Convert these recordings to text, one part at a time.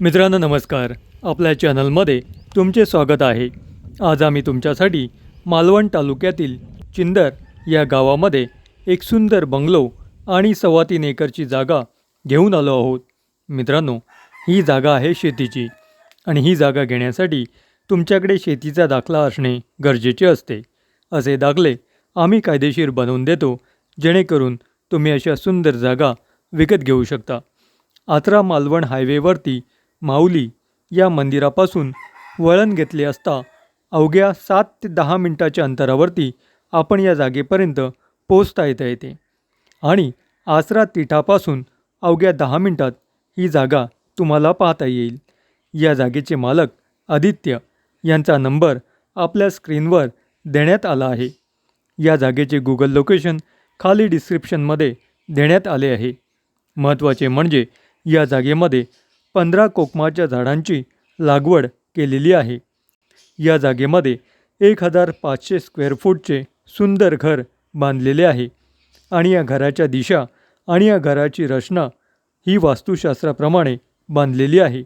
मित्रांनो नमस्कार. आपल्या चॅनलमध्ये तुमचे स्वागत आहे. आज आम्ही तुमच्यासाठी मालवण तालुक्यातील चिंदर या गावामध्ये एक सुंदर बंगलो आणि सव्वा तीन एकरची जागा घेऊन आलो आहोत. मित्रांनो ही जागा आहे शेतीची आणि ही जागा घेण्यासाठी तुमच्याकडे शेतीचा दाखला असणे गरजेचे असते. असे दाखले आम्ही कायदेशीर बनवून देतो जेणेकरून तुम्ही अशा सुंदर जागा विकत घेऊ शकता. आत्रा मालवण हायवेवरती माऊली या मंदिरापासून वळण घेतले असता अवघ्या सात ते दहा मिनटाच्या अंतरावरती आपण या जागेपर्यंत पोचता येता येते. आणि आसरा तिठापासून अवघ्या दहा मिनटात ही जागा तुम्हाला पाहता येईल. या जागेचे मालक आदित्य यांचा नंबर आपल्या स्क्रीनवर देण्यात आला आहे. या जागेचे गुगल लोकेशन खाली डिस्क्रिप्शनमध्ये देण्यात आले आहे. महत्त्वाचे म्हणजे या जागेमध्ये पंधरा कोकमाच्या झाडांची लागवड केलेली आहे. या जागेमध्ये एक हजार पाचशे स्क्वेअर फूटचे सुंदर घर बांधलेले आहे. आणि या घराच्या दिशा आणि या घराची रचना ही वास्तुशास्त्राप्रमाणे बांधलेली आहे.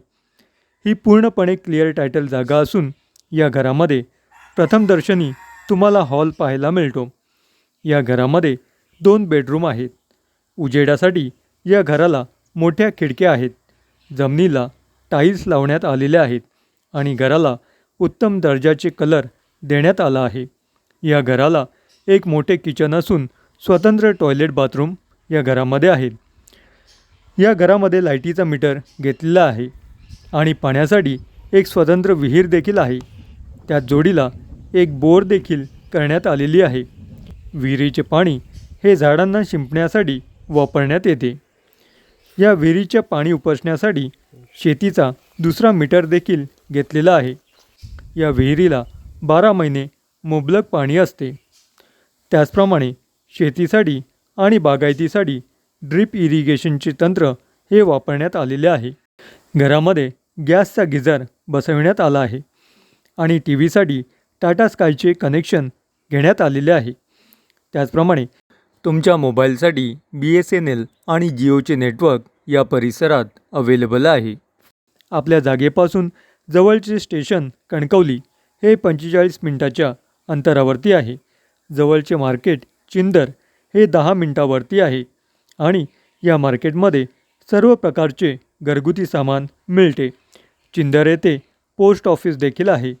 ही पूर्णपणे क्लिअर टायटल जागा असून या घरामध्ये प्रथमदर्शनी तुम्हाला हॉल पाहायला मिळतो. या घरामध्ये दोन बेडरूम आहेत. उजेडासाठी या घराला मोठ्या खिडक्या आहेत. जमिनीला टाईल्स लावण्यात आलेल्या आहेत आणि घराला उत्तम दर्जाचे कलर देण्यात आला आहे. या घराला एक मोठे किचन असून स्वतंत्र टॉयलेट बाथरूम या घरामध्ये आहेत या घरामध्ये लाईटीचा मीटर घेतलेला आहे आणि पाण्यासाठी एक स्वतंत्र विहीर देखील आहे. त्या जोडीला एक बोर देखील करण्यात आलेली आहे. विहिरीचे पाणी हे झाडांना शिंपण्यासाठी वापरण्यात येते. या विहिरीच्या पाणी उपसण्यासाठी शेतीचा दुसरा मीटर देखील घेतलेला आहे. या विहिरीला बारा महिने मुबलक पाणी असते. त्याचप्रमाणे शेतीसाठी आणि बागायतीसाठी ड्रीप इरिगेशनचे तंत्र हे वापरण्यात आलेले आहे. घरामध्ये गॅसचा गिझर बसविण्यात आला आहे आणि टी व्हीसाठी टाटा स्कायचे कनेक्शन घेण्यात आलेले आहे. त्याचप्रमाणे तुमच्या मोबाईलसाठी बी एस एन एल आणि जिओचे नेटवर्क या परिसरात अवेलेबल आहे. आपल्या जागेपासून जवळचे स्टेशन कणकवली हे पंचेचाळीस मिनटाच्या अंतरावरती आहे. जवळचे मार्केट चिंदर हे दहा मिनटावरती आहे आणि या मार्केटमध्ये सर्व प्रकारचे घरगुती सामान मिळते. चिंदर येथे पोस्ट ऑफिस देखील आहे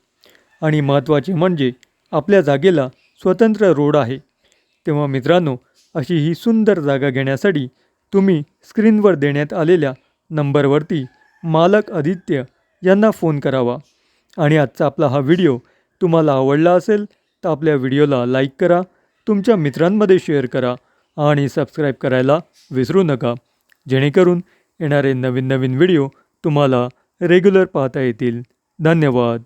आणि महत्त्वाचे म्हणजे आपल्या जागेला स्वतंत्र रोड आहे. तेव्हा मित्रांनो अशी ही सुंदर जागा घेण्यासाठी तुम्ही स्क्रीनवर देण्यात आलेल्या नंबरवरती मालक आदित्य यांना फोन करावा. आणि आजचा आपला हा व्हिडिओ तुम्हाला आवडला असेल तर आपल्या व्हिडिओला लाईक करा तुमच्या मित्रांमध्ये शेअर करा आणि सबस्क्राईब करायला विसरू नका. जेणेकरून येणारे नवीन नवीन व्हिडिओ तुम्हाला रेग्युलर पाहता येतील. धन्यवाद.